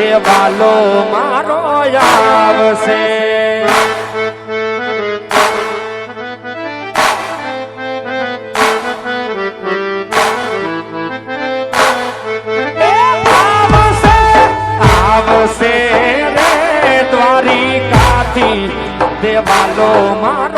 દેવાલો મારો આવશે. આવશે રે દ્વારિકાથી. દેવાલો મારો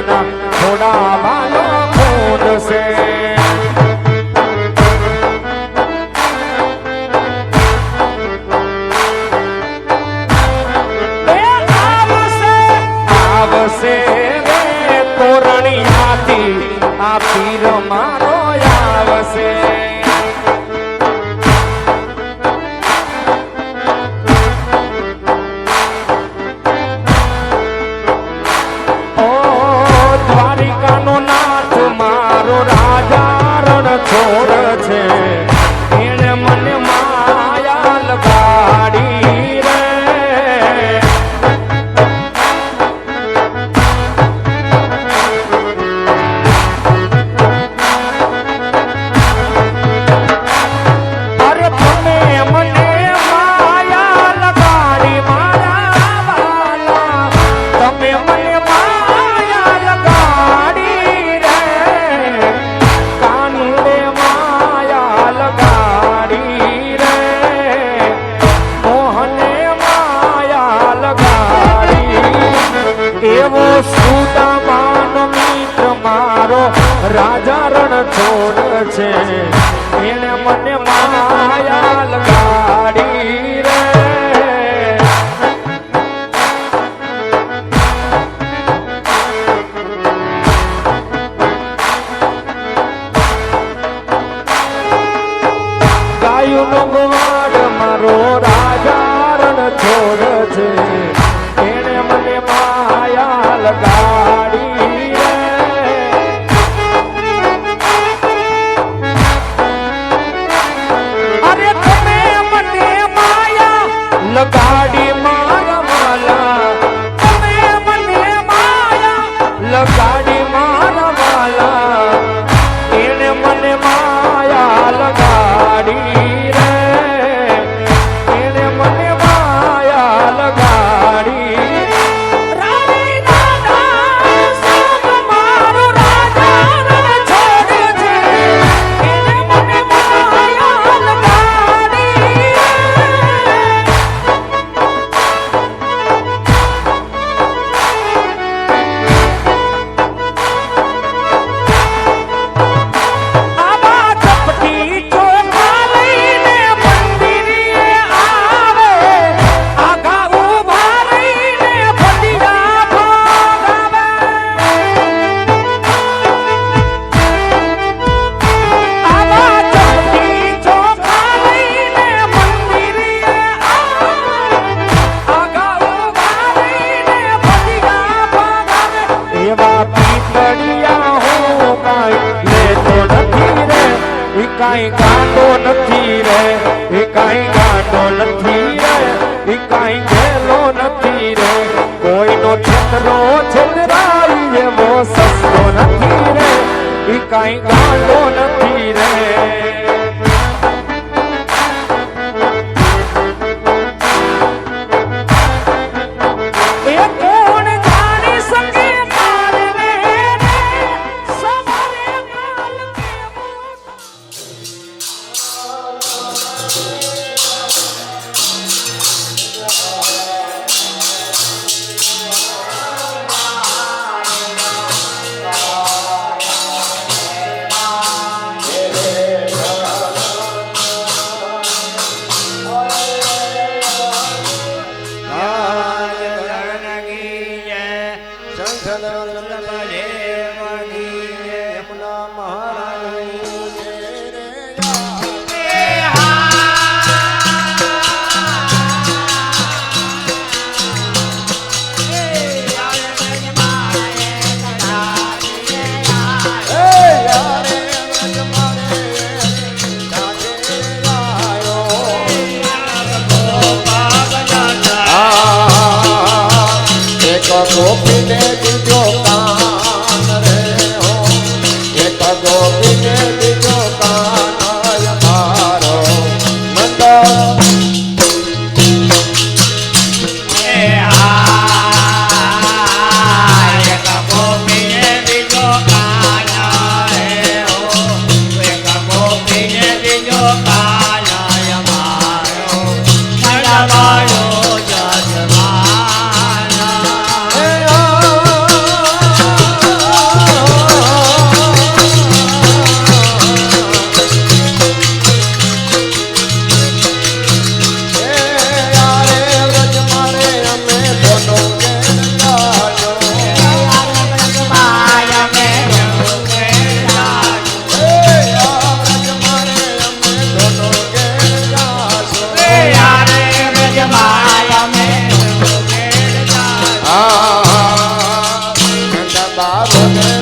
Renan. ગોપીને love.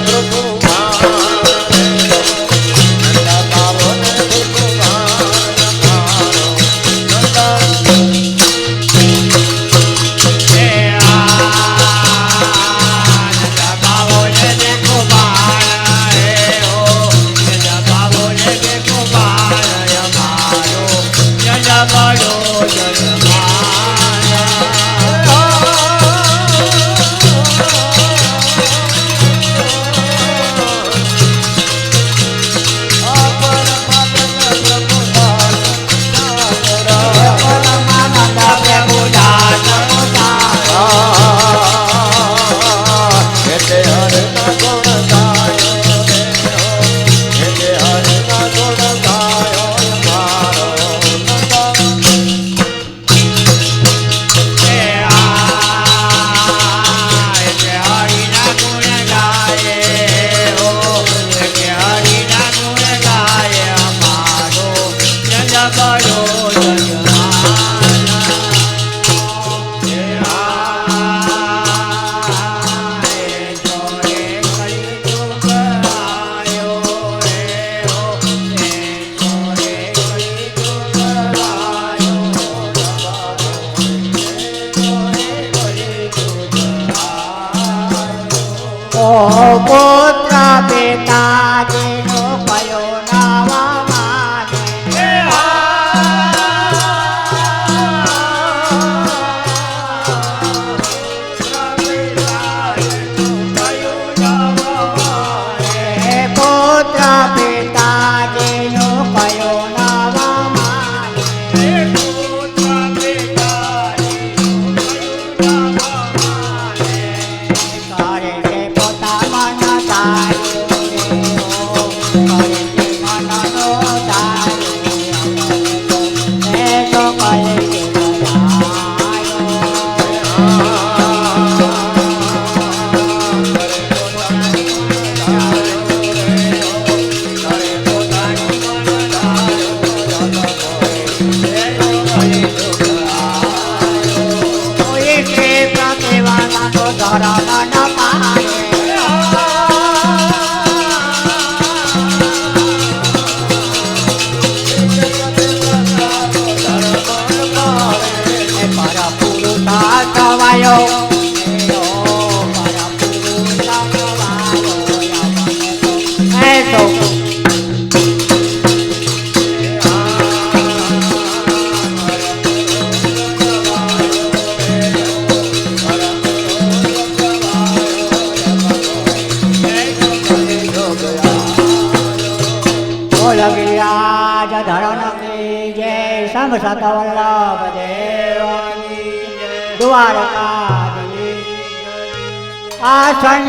આ ધન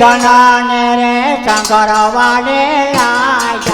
ધનને રે શંકર વાડે લાજા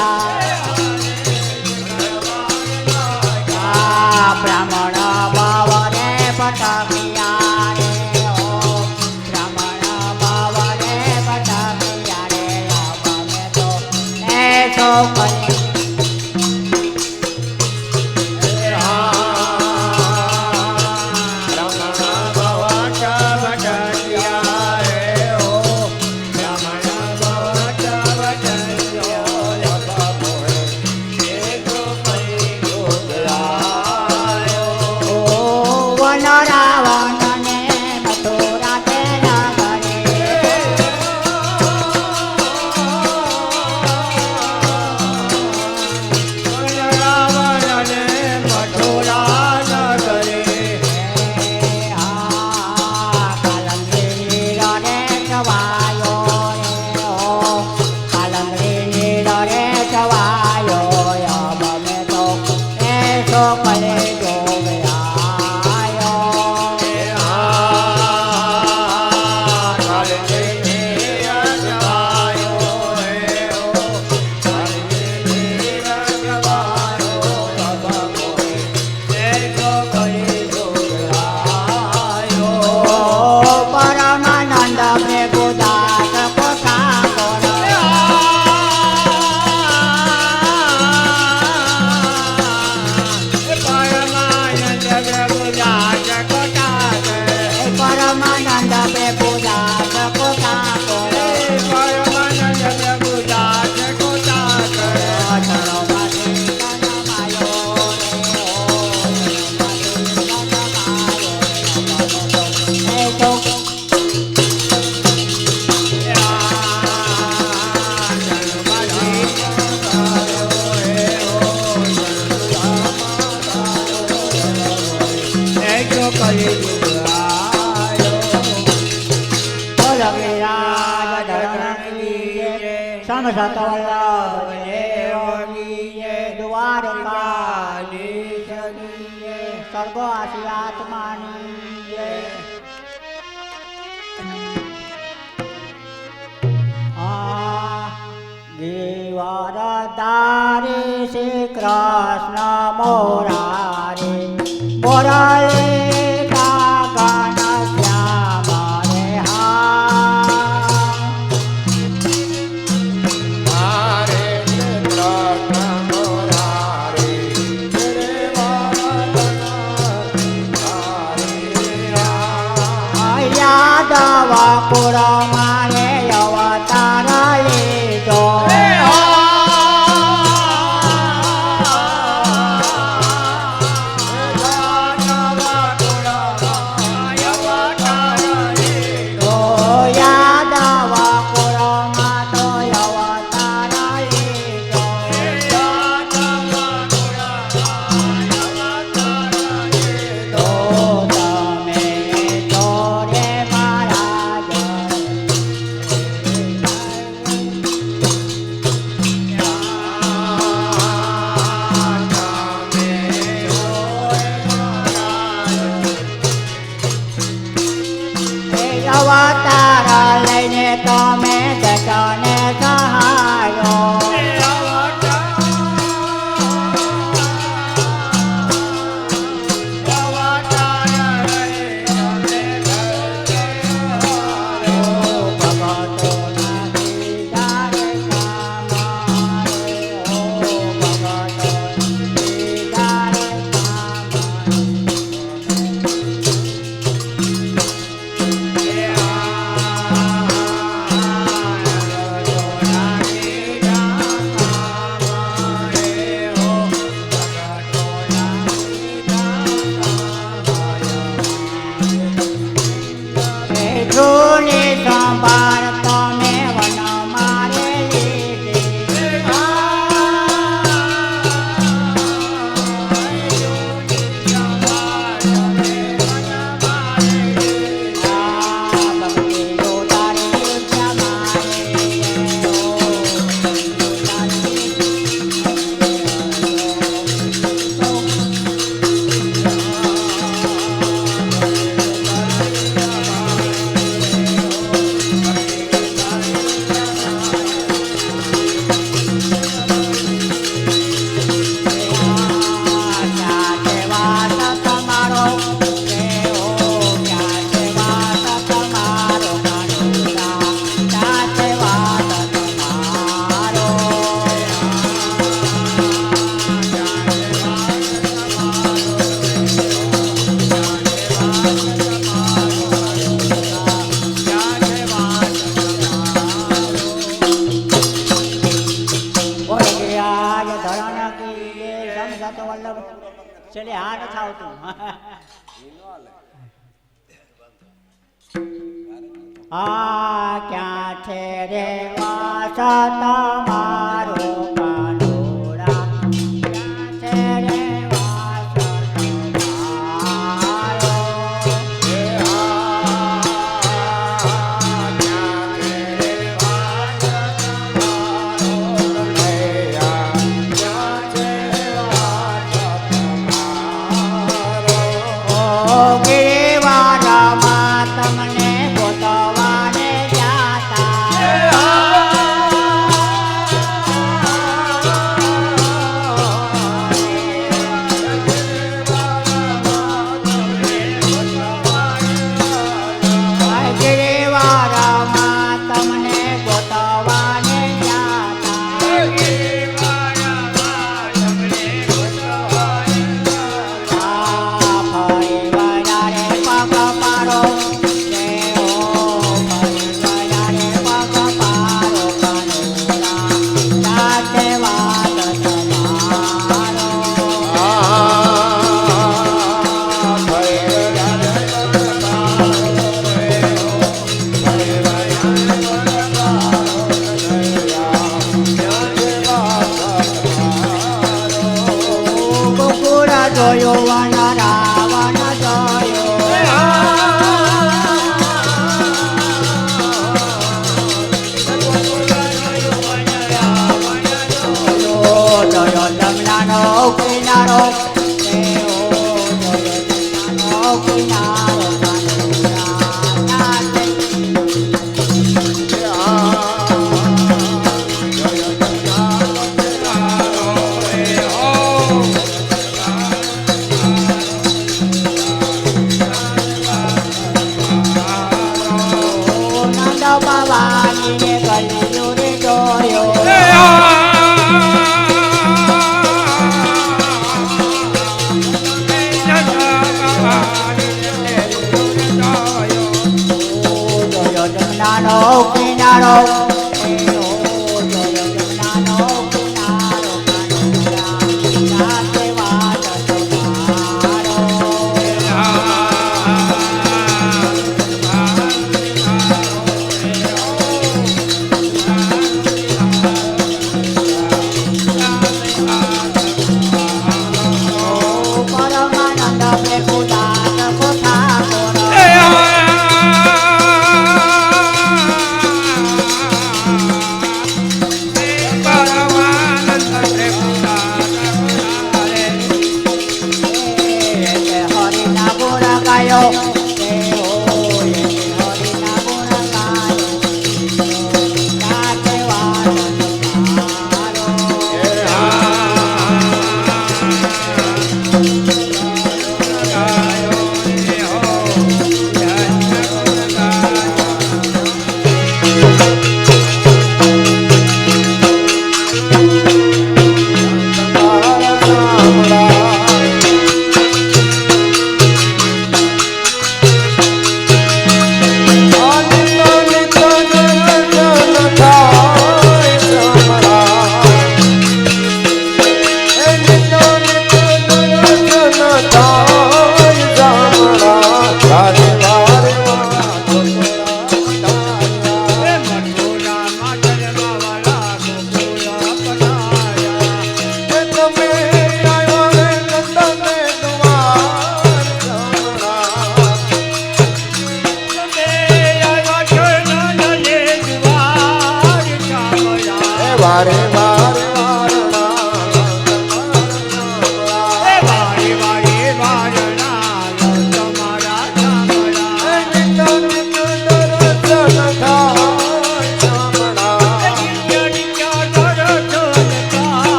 સામે સાતા વલ્લભ દ્વારકાની સર્વ આશીર્વાદમાની જય દેવારદારી શ્રી કૃષ્ણ મોરારી મોરારી পোড়া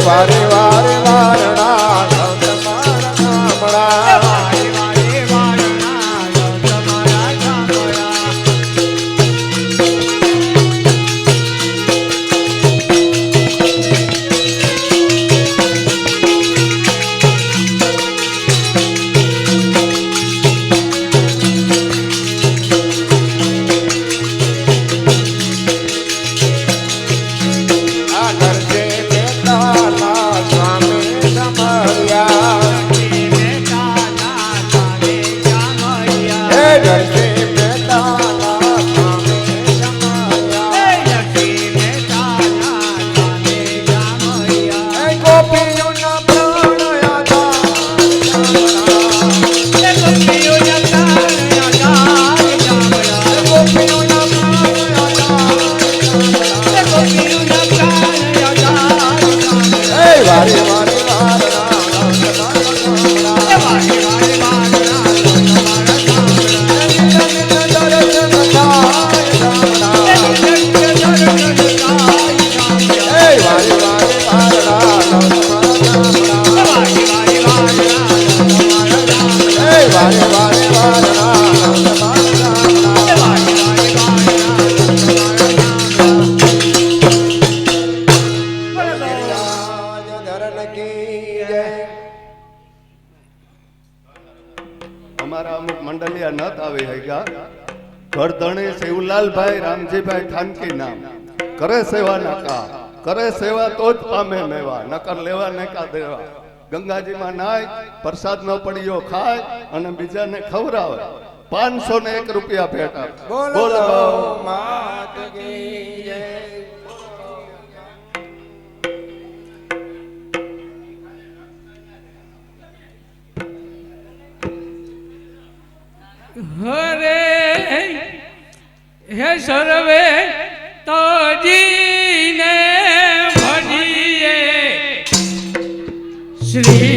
વારે વારે વારણા. ટાંકા દેવા ગંગાજીમાં નાય પ્રસાદ નો પડ્યો ખાય અને બીજાને ખવરાવે પાંચસો ને એક રૂપિયા ભેટા. બોલો હરે હે સર્વે તાજી श्री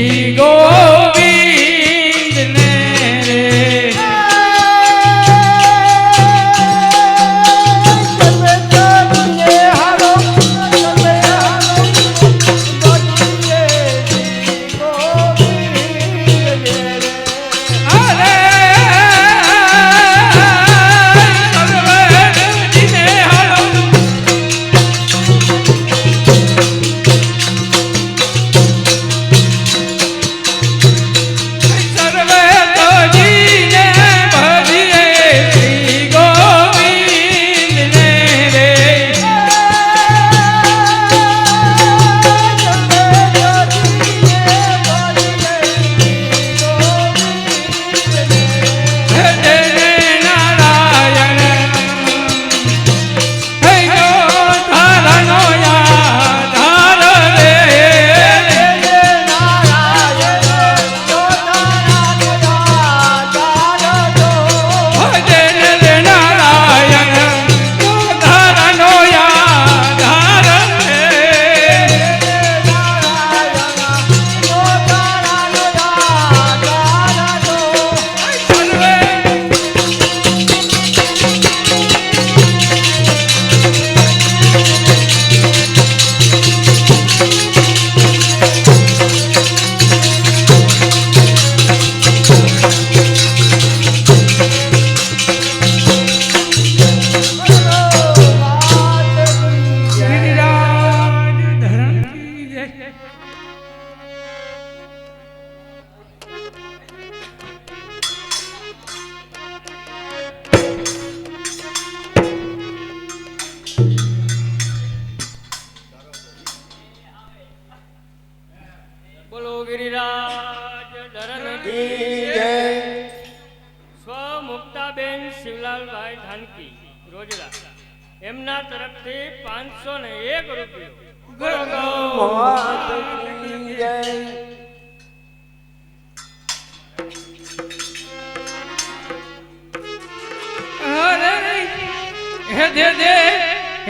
दे दे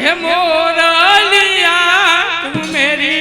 हे मोरा लिया तू मेरी